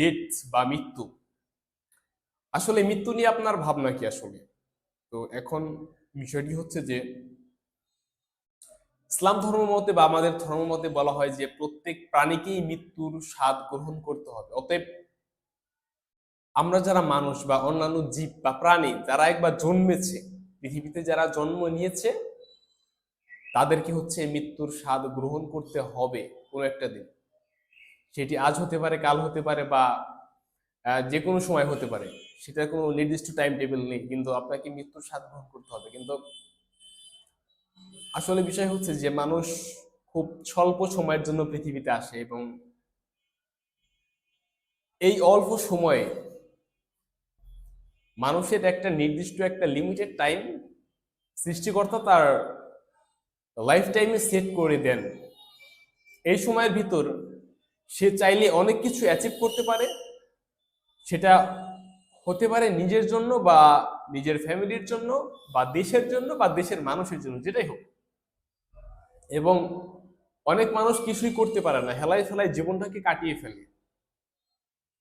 Death বা মৃত্যু। আসলে মৃত্যু নিয়ে আপনার ভাবনা কি আসলে? তো এখন বিষয়টি হচ্ছে যে, ইসলাম ধর্ম মতে বা আমাদের ধর্ম মতে বলা হয় যে, প্রত্যেক প্রাণীকেই মৃত্যুর স্বাদ গ্রহণ করতে হবে। অতএব আমরা যারা মানুষ বা অন্যান্য জীব বা প্রাণী যারা একবার জন্মেছে, পৃথিবীতে যারা জন্ম নিয়েছে, তাদেরকে হচ্ছে মৃত্যুর স্বাদ গ্রহণ করতে হবে কোনো একটা দিন। সেটি আজ হতে পারে, কাল হতে পারে বা যে কোনো সময় হতে পারে। সেটার কোনো নির্দিষ্ট টাইম টেবিল নেই, কিন্তু আপনাকে মৃত্যুর স্বাদ গ্রহণ করতে হবে। কিন্তু আসলে বিষয় হচ্ছে যে, মানুষ খুব স্বল্প সময়ের জন্য পৃথিবীতে আসে এবং এই অল্প সময়ে মানুষের একটা নির্দিষ্ট একটা লিমিটেড টাইম সৃষ্টিকর্তা তার লাইফ টাইমে সেট করে দেন। এই সময়ের ভিতর সে চাইলে অনেক কিছু অ্যাচিভ করতে পারে। সেটা হতে পারে নিজের জন্য বা নিজের ফ্যামিলির জন্য বা দেশের জন্য বা দেশের মানুষের জন্য, যেটাই হোক। এবং অনেক মানুষ কিছুই করতে পারে না, হেলায় ফেলায় জীবনটাকে কাটিয়ে ফেলে।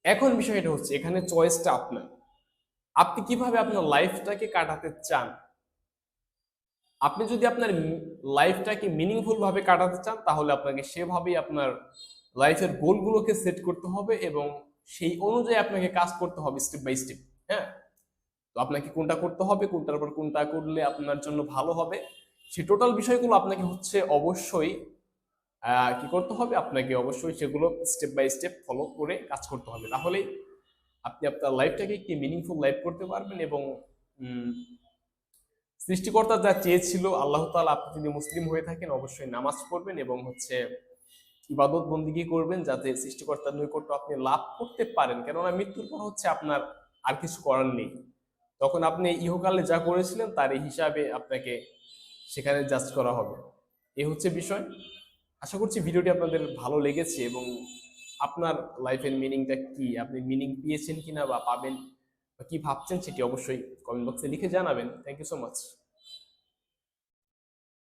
এখন বিষয়টা হচ্ছে, এখানে চয়েসটা আপনার। আপনি কীভাবে আপনার লাইফটাকে কাটাতে চান? আপনি যদি আপনার লাইফটাকে মিনিংফুল ভাবে কাটাতে চান, তাহলে আপনাকে সেভাবেই আপনার লাইফের গোলগুলোকে সেট করতে হবে এবং সেই অনুযায়ী আপনাকে কাজ করতে হবে স্টেপ বাই স্টেপ হ্যাঁ? তো আপনাকে কোনটা করতে হবে, কোনটার পর কোনটা করলে আপনার জন্য ভালো হবে সেই টোটাল বিষয়গুলো আপনাকে হচ্ছে অবশ্যই কি করতে হবে? আপনাকে অবশ্যই সেগুলো স্টেপ বাই স্টেপ ফলো করে কাজ করতে হবে। তাহলেই আপনি আপনার লাইফটাকে একটি মিনিংফুল লাইফ করতে পারবেন এবং সৃষ্টিকর্তা যা চেয়েছিল, আল্লাহ তালা আপনি যদি মুসলিম হয়ে থাকেন, অবশ্যই নামাজ পড়বেন এবং হচ্ছে ইবাদত বন্দিগি করবেন যাতে সৃষ্টিকর্তার নৈকট্য আপনি লাভ করতে পারেন। কেননা মৃত্যুর পর হচ্ছে আপনার আর কিছু করার নেই। তখন আপনি ইহকালে যা করেছিলেন তার হিসাবে আপনাকে সেখানে জাজ করা হবে। এ হচ্ছে বিষয়। আশা করছি ভিডিওটি আপনাদের ভালো লেগেছে এবং আপনার লাইফের মিনিংটা কি? আপনি মিনিং পেয়েছেন কিনা বা পাবেন বা কি ভাবছেন সেটি অবশ্যই কমেন্ট বক্সে লিখে জানাবেন। Thank you so much